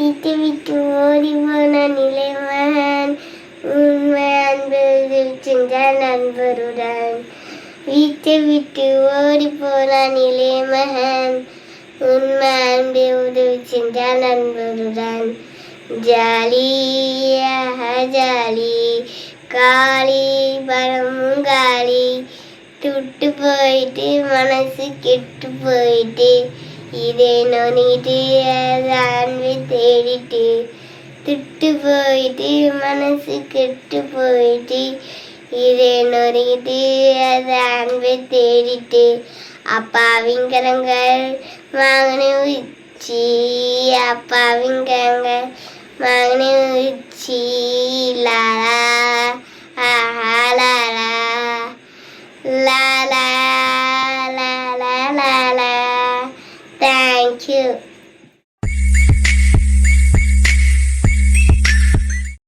வீட்டை விட்டு ஓடி போன நிலைமகன் உண்மை அன்பு சென்ற நண்பருடன். வீட்டை விட்டு ஓடி போன நிலைமகன். உண்மை அன்பு உதவி சென்ற நண்பருடன் ஜாலியாக ஜாலி. காளி பழமும் காளி. துட்டு போயிட்டு மனசு கெட்டு போயிட்டு. இதை நோனிட்டு அன்பை தேடிட்டு திட்டு போயிட்டு மனசு கெட்டு போயிட்டு இதே நொறுக்கிட்டு அதை அன்பை தேடிட்டு அப்பாவிங்கிறங்கள் மகனை உச்சி அப்பாவிங்கிறங்க மகனை உச்சி லாலா ஆஹா Lala La la la la la la. Thank you.